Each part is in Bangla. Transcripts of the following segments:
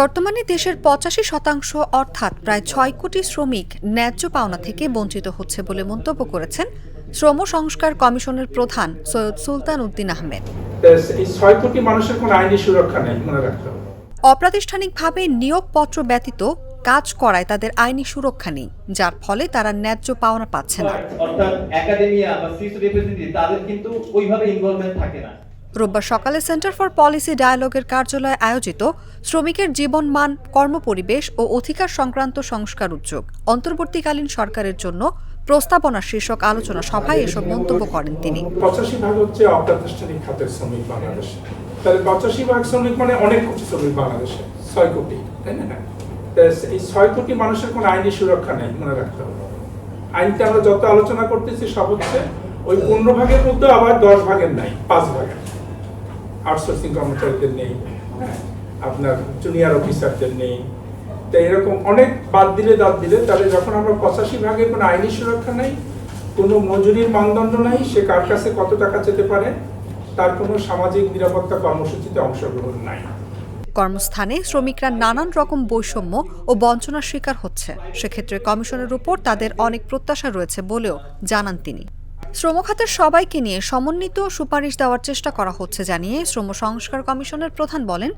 বর্তমানে দেশের পঁচাশি শতাংশ অর্থাৎ প্রায় ছয় কোটি শ্রমিক ন্যায্য পাওনা থেকে বঞ্চিত হচ্ছে বলে মন্তব্য করেছেন শ্রম সংস্কার কমিশনের প্রধান সৈয়দ সুলতান উদ্দিন আহমেদ। ছয় কোটি মানুষের কোনো আইনি সুরক্ষা নেই মনে রাখতে হবে। অপ্রাতিষ্ঠানিকভাবে নিয়োগপত্র ব্যতীত কাজ করায় তাদের আইনি সুরক্ষা নেই যার ফলে তারা ন্যায্য পাওনা পাচ্ছে না। অর্থাৎ একাডেমিয়া বা সিস রিপ্রেজেন্টেটিভ তাদের কিন্তু ওইভাবে ইনভলভমেন্ট থাকে না। রোববার সকালে সেন্টার ফর পলিসি ডায়ালগের কার্যালয়ে আয়োজিত শ্রমিকের জীবনমান কর্মপরিবেশ ও অধিকার সংক্রান্ত সংস্কার উদ্যোগ অন্তর্বর্তীকালীন সরকারের জন্য প্রস্তাবনা শীর্ষক আলোচনা সভায় এসব মন্তব্য করেন তিনি। পঁচাশি ভাগ হচ্ছে অপ্রাতিষ্ঠানিক খাতের শ্রমিক বাংলাদেশে। তাহলে পঁচাশি ভাগ শ্রমিক মানে অনেক কোটি শ্রমিক বাংলাদেশে, ছয় কোটি, তাই না? এই ছয় কোটি মানুষের কোনো আইনি সুরক্ষা নেই, মনে রাখতে হবে। আইনটা আমরা যত আলোচনা করতেছি সব হচ্ছে ওই পনেরো ভাগের মধ্যে আবার দশ ভাগের নাই, পাঁচ ভাগের। আউটসোর্সিং কর্মচারীদের নেই, আপনার জুনিয়র অফিসারদের নেই। তো এরকম অনেক বাদ দিলে দাঁত দিলে, তাহলে যখন আমরা পঁচাশি ভাগের কোনো আইনি সুরক্ষা নেই, কোনো মজুরির মানদণ্ড নাই, সে কার কাছে কত টাকা যেতে পারে, তার কোনো সামাজিক নিরাপত্তা কর্মসূচিতে অংশগ্রহণ নাই। কর্মস্থানে শ্রমিকরা নানান রকম বৈষম্য ও বঞ্চনার শিকার হচ্ছে। সেক্ষেত্রে কমিশনের উপর তাদের অনেক প্রত্যাশা রয়েছে বলেও জানান তিনি। শ্রমখাতের সবাইকে নিয়ে সমন্বিত সুপারিশ দেওয়ার চেষ্টা করা হচ্ছে জানিয়ে শ্রম সংস্কার কমিশনের প্রধান বলেন,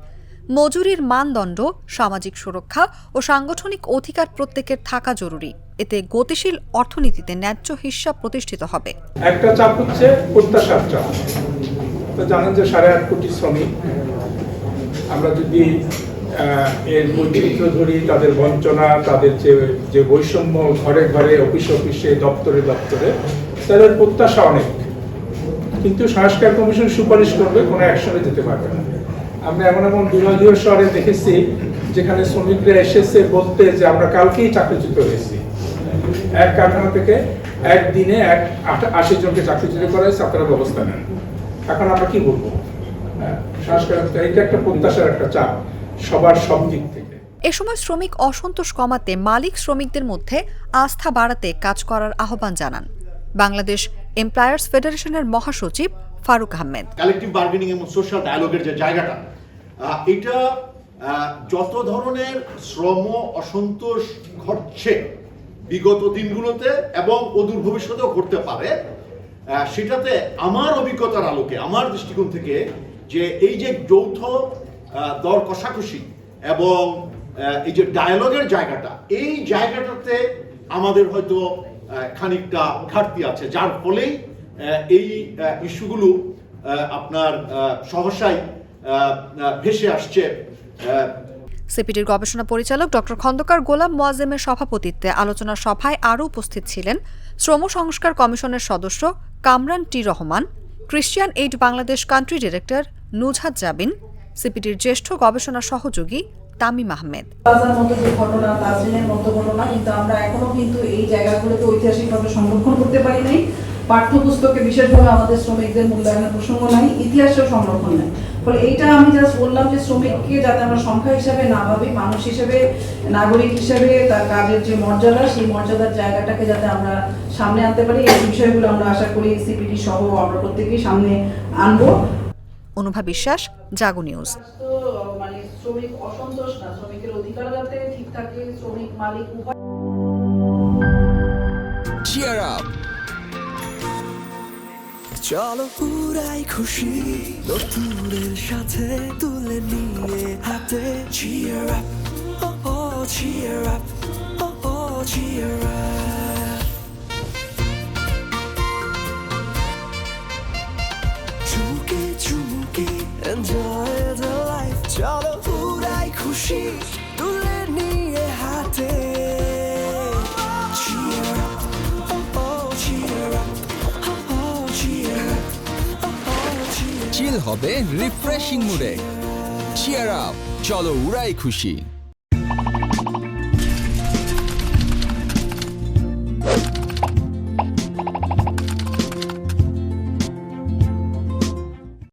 মজুরির মানদণ্ড, সামাজিক সুরক্ষা ও সাংগঠনিক অধিকার প্রত্যেকের থাকা জরুরি। এতে গতিশীল অর্থনীতিতে ন্যায্য হিস্যা প্রতিষ্ঠিত হবে। একটা চাপ হচ্ছে প্রত্যাশার চাপ। তো জানেন যে সাড়ে আট কোটি শ্রমিক, আমরা যদি এর বৈচিত্র্য ধরি, তাদের বঞ্চনা, তাদের যে যে বৈষম্য ঘরে ঘরে, অফিসে অফিসে, দপ্তরে দপ্তরে তাদের প্রত্যাশা অনেক। কিন্তু সংস্কার কমিশন সুপারিশ করবে কোনো অ্যাকশনে যেতে পারবে না। আমরা এমন এমন বিভাগীয় শহরে দেখেছি যেখানে শ্রমিকরা এসেছে বলতে যে আমরা কালকেই চাকরিচ্যুত হয়েছি। এক কারখানা থেকে একদিনে এক আশি জনকে চাকরিচ্যুত করা হয়েছে আপনারা ব্যবস্থা নেন। এখন আমরা কি বলব? হ্যাঁ, সংস্কার এটা একটা প্রত্যাশার একটা চাপ সবার সব দিক থেকে। এ সময় শ্রমিক অসন্তোষ কমাতে মালিক শ্রমিকদের মধ্যে আস্থা বাড়াতে কাজ করার আহ্বান জানান। বাংলাদেশ এমপ্লয়ার্স ফেডারেশনের মহাসচিব ফারুক আহমেদ। কালেকটিভ বার্গেনিং এবং সোশ্যাল ডায়ালগের যে জায়গাটা এটা যত ধরনের শ্রম অসন্তোষ ঘটছে বিগত দিনগুলোতে এবং অদূর ভবিষ্যতেও ঘটতে পারে সেটাতে আমার অভিজ্ঞতার আলোকে, আমার দৃষ্টিকোণ থেকে যে এই যে যৌথ দর কষাকষি এবং এই যে ডায়ালগের জায়গাটা, এই জায়গাটাতে আমাদের হয়তো খানিকটা ঘাটতি আছে। যার ফলেই এই ইস্যুগুলো আপনার সহসাই ভেসে আসছে। আহ, সিপিডির গবেষণা পরিচালক ডক্টর খন্দকার গোলাম মোয়াজেমের সভাপতিত্বে আলোচনা সভায় আরও উপস্থিত ছিলেন শ্রম সংস্কার কমিশনের সদস্য Kamran T Rahman Christian Aid Bangladesh country director Nuzhat Jabin সিপিডির জ্যেষ্ঠ গবেষণা সহযোগী তামিম আহমেদ। ঘটনা মতো ঘটনা, কিন্তু আমরা এখনও কিন্তু এই জায়গাগুলোকে ঐতিহাসিকভাবে সংরক্ষণ করতে পারি নাই। পাঠ্যপুস্তকে বিশেষভাবে আমাদের শ্রমিকদের মূল্যায়নের প্রসঙ্গ নাই, ইতিহাসেও সংরক্ষণ নাই। ফলে এইটা আমি জাস্ট বললাম যে শ্রমিককে যাতে আমরা সংখ্যা হিসাবে না ভাবি, মানুষ হিসেবে, নাগরিক হিসেবে তার কাজের যে মর্যাদা, সেই মর্যাদার জায়গাটাকে যাতে আমরা সামনে আনতে পারি, এই বিষয়গুলো আমরা আশা করি সিপিডি সহ আমরা প্রত্যেকেই সামনে আনব। অনুভা বিশ্বাস জাগো নিউজ। মানে শ্রমিক অসন্তোষ না শ্রমিকের অধিকার যাতে ঠিক থাকে শ্রমিক মালিক উভয় cheer up! চলো পুরাই খুশি নতুনের সাথে তুলে নিয়ে হাতে cheer up oh, oh, cheer up oh, oh, cheer up চিল হবে রিফ্রেশিং মুডে চিয়ার চলো উড়াই খুশি।